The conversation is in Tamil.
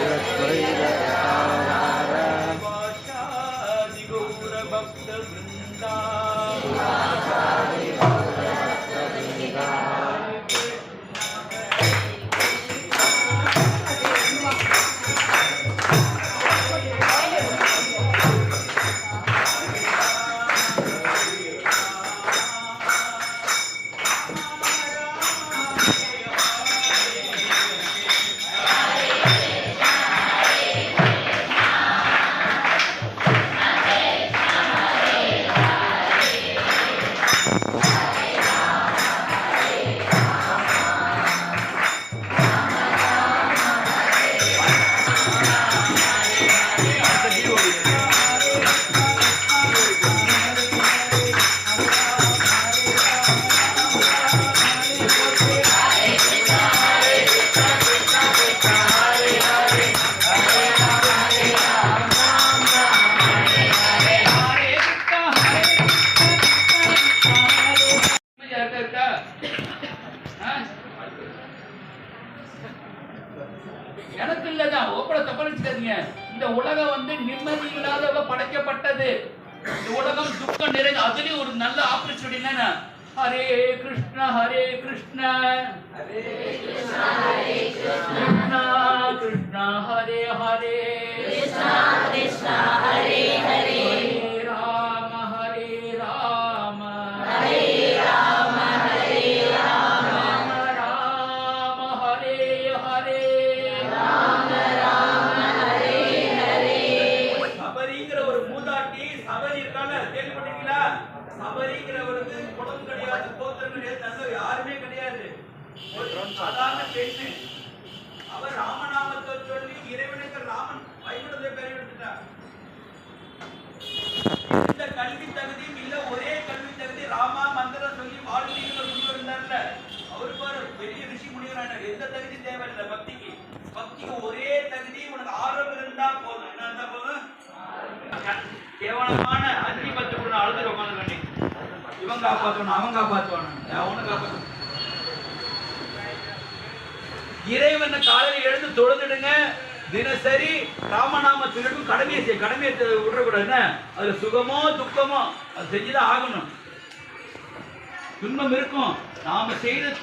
யத்வைத எனக்கு இல்லதான் ஓப்பட தப்பளிச்சுக்காதீங்க இந்த உலகம் வந்து நிம்மதி இல்லாதவ படைக்கப்பட்டது. இந்த உலகம் துக்கம் நிறைந்த அதுலயும் ஒரு நல்ல ஆப்பர்ச்சுனிட்டி என்னன்னா ஹரே கிருஷ்ணா ஹரே கிருஷ்ணா. கிருஷ்ணா கிருஷ்ணா ஹரே ஹரே. சபரி கேள்விப்பட்டீங்களா சபரிங்கிறவருக்கு கிடையாது கோத்திரம் கிடையாது யாருமே கிடையாது. சாதாரண பெண்ணு. அவர் ராமநாமத்தை சொல்லி இறைவனுக்கு ராமன் வைகுண்டத்தை பெற எடுத்துட்டார் இந்த கல்வி தகுதியும் இல்ல ஒரே கல்வி தகுதி ராமா மந்திரம் சொல்லி வாழ்க்கையில் முனிவர் இருந்தார்ல அவருக்கு ஒரு பெரிய ரிஷி முனிவரான எந்த தகுதி தேவையில்லை பக்திக்கு. பக்திக்கு ஒரே தகுதி உனக்கு ஆர்வம் இருந்தா போதும். என்ன இருந்தா போதும் கேவலமான இவன் காப்பாற்றணும் அவன் காப்பாற்றுவானு அவனு காப்பாற்றணும் இறைவனை காலையில் எழுந்து தொழுதுடுங்க. தினசரி ராமநாம திருடும் கடமையை செய்ய கடமையை த- விட்டுறக்கூடாது. அதுல சுகமோ துக்கமோ அது செஞ்சுதான் ஆகணும். துன்பம் இருக்கும். நாம செய்த